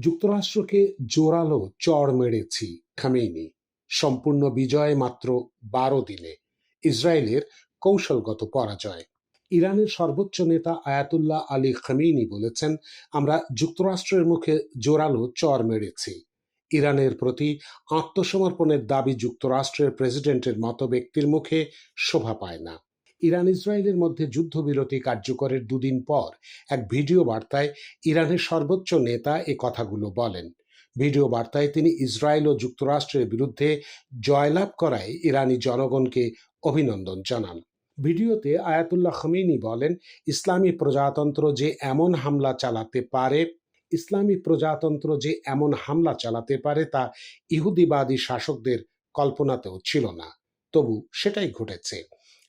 যুক্তরাষ্ট্রকে জোরালো চড় মেরেছি খামেইনি সম্পূর্ণ বিজয় মাত্র বারো দিনে। ইসরায়েলের কৌশলগত পরাজয়। ইরানের সর্বোচ্চ নেতা আয়াতুল্লাহ আলী খামেইনি বলেছেন, আমরা যুক্তরাষ্ট্রের মুখে জোরালো চর মেরেছি। ইরানের প্রতি আত্মসমর্পণের দাবি যুক্তরাষ্ট্রের প্রেসিডেন্টের মতো ব্যক্তির মুখে শোভা পায় না। ইরান ইসরায়েলের মধ্যে যুদ্ধবিরতি কার্যকরের দুদিন পর এক ভিডিও বার্তায় ইরানের সর্বোচ্চ নেতা এ কথাগুলো বলেন। ভিডিও বার্তায় তিনি ইসরায়েল ও যুক্তরাষ্ট্রের বিরুদ্ধে জয়লাভ করায় ইরানি জনগণকে অভিনন্দন জানান। ভিডিওতে আয়াতুল্লাহ খমিনি বলেন, ইসলামী প্রজাতন্ত্র যে এমন হামলা চালাতে পারে, ইসলামী প্রজাতন্ত্র যে এমন হামলা চালাতে পারে তা ইহুদিবাদী শাসকদের কল্পনাতেও ছিল না। তবু সেটাই ঘটেছে।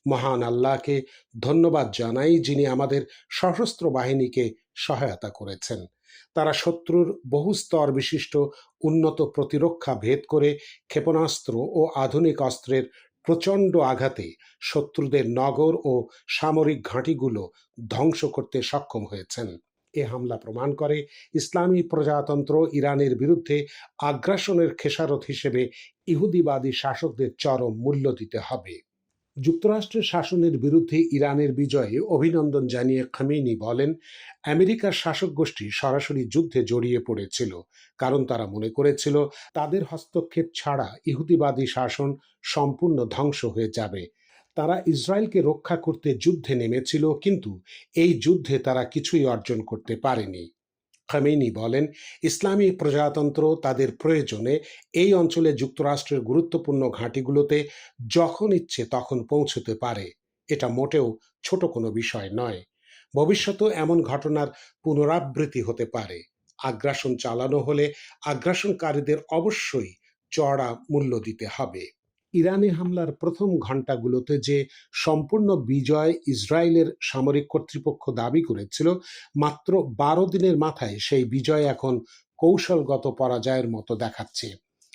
মহান আল্লাহকে ধন্যবাদ জানাই যিনি আমাদের সশস্ত্র বাহিনীকে সহায়তা করেছেন। তারা শত্রুর বহু স্তর বিশিষ্ট উন্নত প্রতিরক্ষা ভেদ করে ক্ষেপণাস্ত্র ও আধুনিক অস্ত্রের প্রচণ্ড আঘাতে শত্রুদের নগর ও সামরিক ঘাঁটিগুলো ধ্বংস করতে সক্ষম হয়েছেন। এ হামলা প্রমাণ করে ইসলামী প্রজাতন্ত্র ইরানের বিরুদ্ধে আগ্রাসনের খেসারত হিসেবে ইহুদিবাদী শাসকদের চরম মূল্য দিতে হবে। যুক্তরাষ্ট্রের শাসনের বিরুদ্ধে ইরানের বিজয়ে অভিনন্দন জানিয়ে খামেনি বলেন, আমেরিকার শাসক গোষ্ঠী সরাসরি যুদ্ধে জড়িয়ে পড়েছিল। কারণ তারা মনে করেছিল, তাদের হস্তক্ষেপ ছাড়া ইহুদিবাদী শাসন সম্পূর্ণ ধ্বংস হয়ে যাবে। তারা ইসরায়েলকে রক্ষা করতে যুদ্ধে নেমেছিল, কিন্তু এই যুদ্ধে তারা কিছুই অর্জন করতে পারেনি। খামেনি বলেন ইসলামী প্রজাতন্ত্র তাদের প্রয়োজনে এই অঞ্চলে যুক্তরাষ্ট্রের গুরুত্বপূর্ণ ঘাঁটিগুলোতে যখন ইচ্ছে তখন পৌঁছতে পারে। এটা মোটেও ছোট কোনো বিষয় নয়। ভবিষ্যতেও এমন ঘটনার পুনরাবৃত্তি হতে পারে। আগ্রাসন চালানো হলে আগ্রাসনকারীদের অবশ্যই চড়া মূল্য দিতে হবে। ইরানি হামলার প্রথম ঘণ্টাগুলোতে যে সম্পূর্ণ বিজয় ইসরায়েলের সামরিক কর্তৃপক্ষ দাবি করেছিল, মাত্র বারো দিনের মাথায় সেই বিজয় এখন কৌশলগত পরাজয়ের মতো দেখাচ্ছে।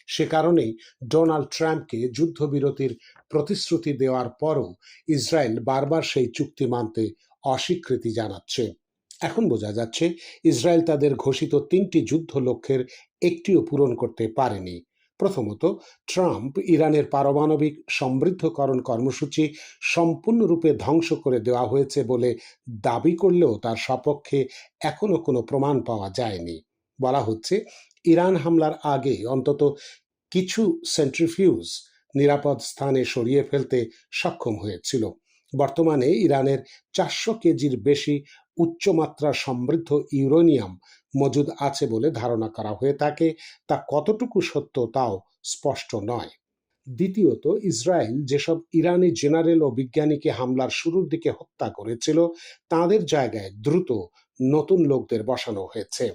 সে কারণেই ডোনাল্ড ট্রাম্পকে যুদ্ধবিরতির প্রতিশ্রুতি দেওয়ার পরও ইসরায়েল বারবার সেই চুক্তি মানতে অস্বীকৃতি জানাচ্ছে। এখন বোঝা যাচ্ছে, ইসরায়েল তাদের ঘোষিত তিনটি যুদ্ধ লক্ষ্যের একটিও পূরণ করতে পারেনি। প্রথমত, ট্রাম্প ইরানের পারমাণবিক সমৃদ্ধকরণ কর্মসূচি সম্পূর্ণরূপে ধ্বংস করে দেওয়া হয়েছে বলে দাবি করলেও তার সপক্ষে এখনও কোনো প্রমাণ পাওয়া যায়নি। বলা হচ্ছে, ইরান হামলার আগে অন্তত কিছু সেন্ট্রিফিউজ নিরাপদ স্থানে সরিয়ে ফেলতে সক্ষম হয়েছিল। বর্তমানে ইরানের চারশো কেজির বেশি উচ্চমাত্রা সমৃদ্ধ ইউরেনিয়াম মজুদ আছে বলে ধারণা করা হয়ে থাকে। তা কতটুকু সত্য তাও স্পষ্ট নয়। দ্বিতীয়ত, ইসরায়েল যেসব ইরানি জেনারেল ও বিজ্ঞানীকে হামলার শুরুর দিকে হত্যা করেছিল, তাদের জায়গায় দ্রুত নতুন লোকদের বসানো হয়েছে।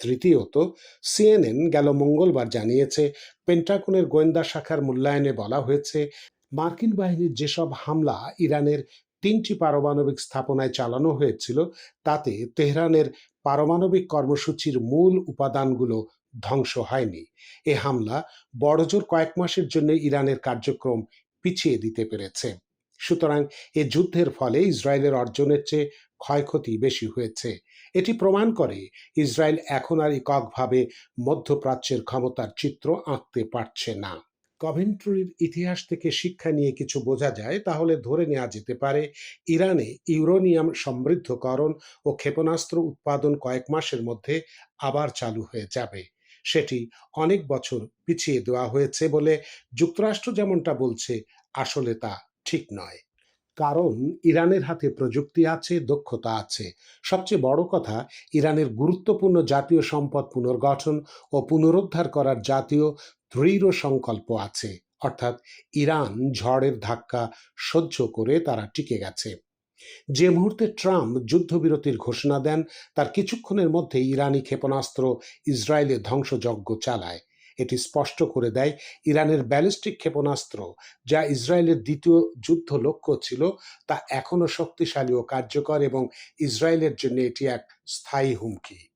তৃতীয়ত, সিএনএন গেল মঙ্গলবার জানিয়েছে, পেন্টাগনের গোয়েন্দা শাখার মূল্যায়নে বলা হয়েছে, মার্কিন বাহিনীর যেসব হামলা ইরানের তিনটি পারমাণবিক স্থাপনায় চালানো হয়েছিল, তাতে তেহরানের পারমাণবিক কর্মসূচির মূল উপাদানগুলো ধ্বংস হয়নি। এ হামলা বড়জোর কয়েক মাসের জন্য ইরানের কার্যক্রম পিছিয়ে দিতে পেরেছে। সুতরাং এ যুদ্ধের ফলে ইসরায়েলের অর্জনের চেয়ে ক্ষয়ক্ষতি বেশি হয়েছে। এটি প্রমাণ করে ইসরায়েল এখন আর এককভাবে মধ্যপ্রাচ্যের ক্ষমতার চিত্র আঁকতে পারছে না। কভেন্ট্রির ইতিহাস থেকে শিক্ষা নিয়ে কিছু বোঝা যায়, তাহলে ধরে নেওয়া যেতে পারে, ইরানে ইউরোনিয়াম সমৃদ্ধকরণ ও ক্ষেপণাস্ত্র উৎপাদন কয়েক মাসের মধ্যে আবার চালু হয়ে যাবে। সেটি অনেক বছর পিছিয়ে দেওয়া হয়েছে বলে যুক্তরাষ্ট্র যেমনটা বলছে, আসলে তা ঠিক নয়। কারণ ইরানের হাতে প্রযুক্তি আছে, দক্ষতা আছে। সবচেয়ে বড় কথা, ইরানের গুরুত্বপূর্ণ জাতীয় সম্পদ পুনর্গঠন ও পুনরুদ্ধার করার জাতীয় দৃঢ় সংকল্প আছে। অর্থাৎ ইরান ঝড়ের ধাক্কা সহ্য করে তারা টিকে গেছে। যে মুহূর্তে ট্রাম্প যুদ্ধবিরতির ঘোষণা দেন, তার কিছুক্ষণের মধ্যে ইরানি ক্ষেপণাস্ত্র ইসরায়েলে ধ্বংসযজ্ঞ চালায়। এটি স্পষ্ট করে দেয়, ইরানের ব্যালিস্টিক ক্ষেপণাস্ত্র যা ইসরায়েলের দ্বিতীয় যুদ্ধ লক্ষ্য ছিল, তা এখনও শক্তিশালী ও কার্যকর এবং ইসরায়েলের জন্য এটি এক স্থায়ী হুমকি।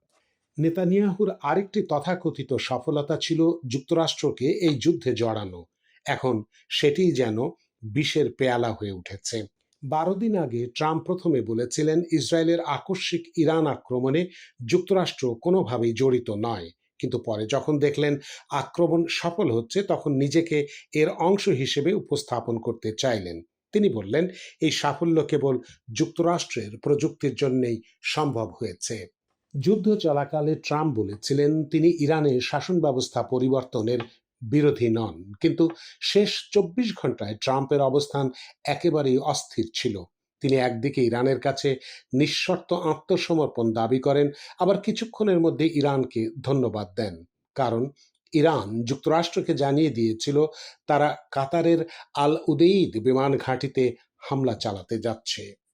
নেতানিয়াহুর আরেকটি তথাকথিত সফলতা ছিল যুক্তরাষ্ট্রকে এই যুদ্ধে জড়ানো। এখন সেটিই যেন বিষের পেয়ালা হয়ে উঠেছে। বারো দিন আগে ট্রাম্প প্রথমে বলেছিলেন, ইসরায়েলের আকস্মিক ইরান আক্রমণে যুক্তরাষ্ট্র কোনোভাবেই জড়িত নয়। কিন্তু পরে যখন দেখলেন আক্রমণ সফল হচ্ছে, তখন নিজেকে এর অংশ হিসেবে উপস্থাপন করতে চাইলেন। তিনি বললেন, এই সাফল্য কেবল যুক্তরাষ্ট্রের প্রযুক্তির জন্যই সম্ভব হয়েছে। যুদ্ধ চলাকালে ট্রাম্প বলেছিলেন, তিনি ইরানের শাসন ব্যবস্থা পরিবর্তনের বিরোধী নন। কিন্তু শেষ চব্বিশ ঘন্টায় ট্রাম্পের অবস্থান একেবারেই অস্থির ছিল। তিনি একদিকে ইরানের কাছে নিঃশর্ত আত্মসমর্পণ দাবি করেন, আবার কিছুক্ষণের মধ্যে ইরানকে ধন্যবাদ দেন। কারণ ইরান যুক্তরাষ্ট্রকে জানিয়ে দিয়েছিল, তারা কাতারের আল উদেইদ বিমান ঘাঁটিতে হামলা চালাতে যাচ্ছে।